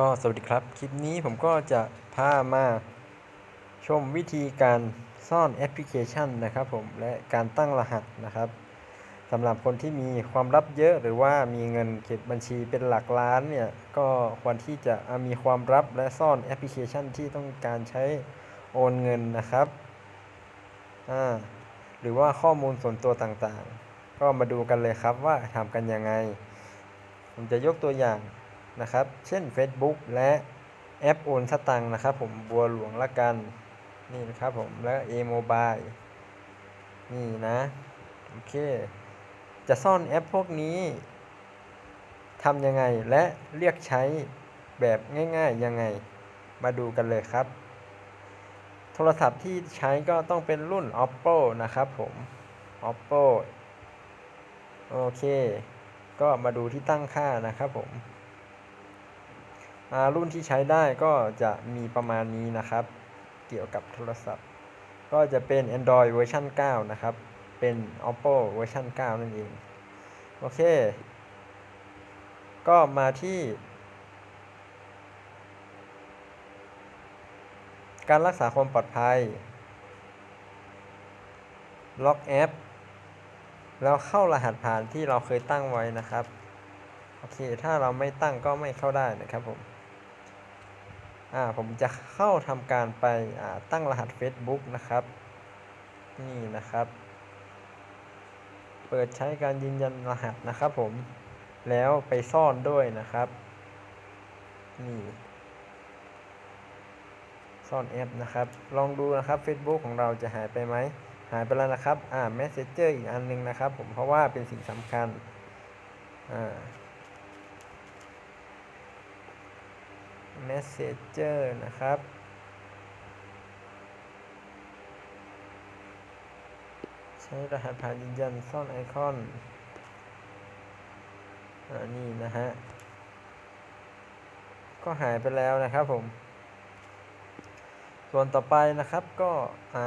ก็สวัสดีครับ คลิปนี้ผมก็จะพามาชมวิธีการซ่อนแอปพลิเคชันนะครับผมและการตั้งรหัสนะครับสำหรับคนที่มีความลับเยอะหรือว่ามีเงินเก็บบัญชีเป็นหลักล้านเนี่ยก็ควรที่จะมีความลับและซ่อนแอปพลิเคชันที่ต้องการใช้โอนเงินนะครับอ่าหรือว่าข้อมูลส่วนตัวต่างๆ ก็มาดูกันเลยครับว่าทำกันยังไง ผมจะยกตัวอย่าง นะครับ เช่น Facebook และแอปโอนสตังนะครับ ผมบัวหลวงละกัน นี่นะครับผมแล้ว A Mobile นี่นะ โอเค จะซ่อนแอปพวกนี้ทำยังไงและเรียกใช้แบบง่ายๆยังไง มาดูกันเลยครับ โทรศัพท์ที่ใช้ก็ต้องเป็นรุ่น Oppo นะครับผม Oppo โอเค ก็มาดูที่ตั้งค่านะครับผม รุ่นที่ใช้ได้ก็จะมีประมาณนี้นะครับ เกี่ยวกับโทรศัพท์ ก็จะเป็น Android เวอร์ชัน9นะครับ เป็น Oppo เวอร์ชัน9นั่นเอง โอเค ก็มาที่ การรักษาความปลอดภัย ล็อกแอป แล้วเข้ารหัสผ่านที่เราเคยตั้งไว้นะครับ โอเค ถ้าเราไม่ตั้งก็ไม่เข้าได้นะครับผม ผมจะเข้าทำการไปตั้งรหัส Facebook นะครับ นี่นะครับ เปิดใช้การยืนยันรหัสนะครับผมแล้วไปซ่อนด้วยนะครับ นี่ ซ่อนแอปนะครับ ลองดูนะครับ Facebook ของเราจะหายไปไหม หายไปแล้วนะครับ อ่า Messenger อีกอันนึงนะครับ ผมเพราะว่าเป็นสิ่งสำคัญ อ่า Messenger นะครับ ใช้รหัสผ่านยืนยันซ่อนไอคอนอ่านี่นะฮะ ก็หายไปแล้วนะครับผม ส่วนต่อไปนะครับก็อ่า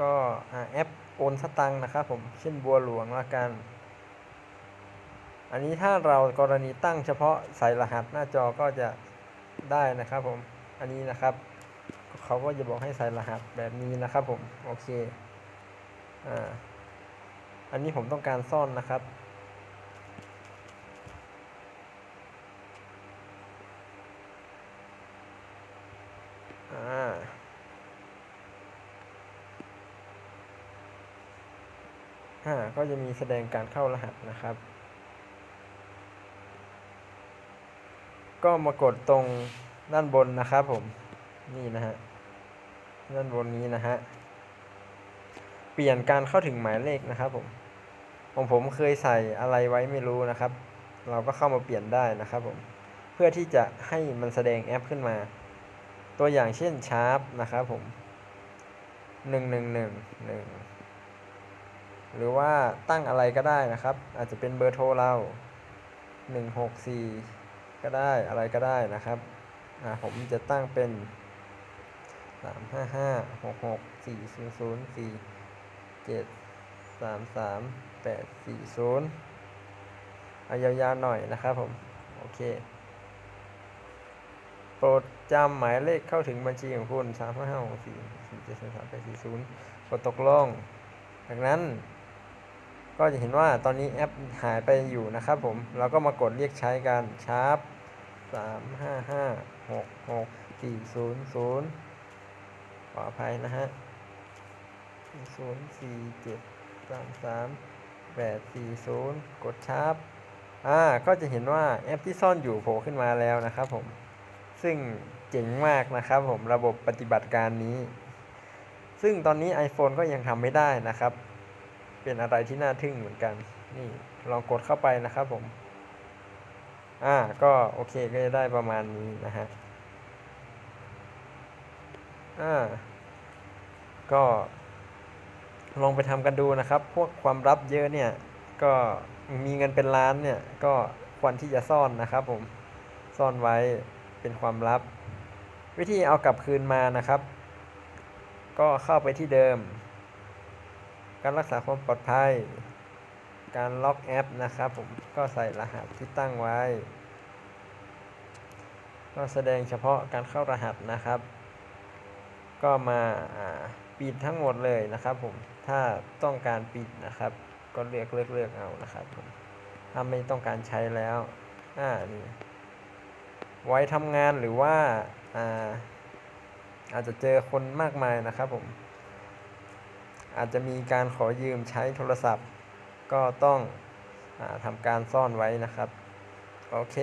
ก็อแอปโอนสตังนะครับผมเช่นบัวหลวงละกัน อันนี้ถ้าเรากรณีตั้งเฉพาะใส่รหัสหน้าจอก็จะได้นะครับผม อันนี้นะครับเขาก็จะบอกให้ใส่รหัสแบบนี้นะครับผม โอเค อ่า อันนี้ผมต้องการซ่อนนะครับ อ่า อ่า ก็จะมีแสดงการเข้ารหัสนะครับ ก็มากดตรงด้านบนนะครับผมนี่นะฮะด้านบนนี้นะฮะเปลี่ยนการเข้าถึงหมายเลขนะครับผมของผมเคยใส่อะไรไว้ไม่รู้นะครับ เราก็เข้ามาเปลี่ยนได้นะครับผมเพื่อที่จะให้มันแสดงแอปขึ้นมา ตัวอย่างเช่นชาร์ปนะครับผมหนึ่งหนึ่งหนึ่งหนึ่งหรือว่าตั้งอะไรก็ได้นะครับ อาจจะเป็นเบอร์โทรเราหนึ่งหกสี่ ก็ได้อะไรก็ได้นะครับอ่าผมจะตั้งเป็นสามห้าห้าหกหกสี่ศูนย์ศูนย์สี่เจ็ดสามสามแปดสี่ศูนย์เอายาวๆหน่อยนะครับผม โอเค โปรดจำหมายเลขเข้าถึงบัญชีของคุณสามห้าหกสี่สี่เจ็ดสามสามแปดสี่ศูนย์กดตกลง จากนั้น ก็จะเห็นว่าตอนนี้แอปหายไปอยู่นะครับผม เราก็มากดเรียกใช้กันชาร์ปสามห้าห้าหกหกสี่ศูนย์ศูนย์ขออภัยนะฮะศูนย์สี่เจ็ดสามสามแปดสี่ศูนย์กดชาร์ปอ่า ก็จะเห็นว่าแอปที่ซ่อนอยู่โผล่ขึ้นมาแล้วนะครับผม ซึ่งเจ๋งมากนะครับผมระบบปฏิบัติการนี้ ซึ่งตอนนี้ iPhone ก็ยังทำไม่ได้นะครับ เป็นอะไรที่น่าทึ่งเหมือนกัน นี่ลองกดเข้าไปนะครับผม อ่า ก็โอเคก็จะได้ประมาณนี้นะฮะ อ่า ก็ลองไปทำกันดูนะครับ พวกความลับเยอะเนี่ย ก็มีเงินเป็นล้านเนี่ย ก็ควรที่จะซ่อนนะครับผม ซ่อนไว้เป็นความลับ วิธีเอากลับคืนมานะครับ ก็เข้าไปที่เดิม การรักษาความปลอดภัย การล็อกแอปนะครับผมก็ใส่รหัสที่ตั้งไว้ ก็แสดงเฉพาะการเข้ารหัสนะครับ ก็มาปิดทั้งหมดเลยนะครับผมถ้าต้องการปิดนะครับ ก็เลือกเลือกเลือกเอานะครับผมถ้าไม่ต้องการใช้แล้วอ่านี่ไว้ทำงานหรือว่าอ่าอาจจะเจอคนมากมายนะครับผม อาจจะมีการขอยืมใช้โทรศัพท์ ก็ต้องอทำการซ่อนไว้นะครับ โอเค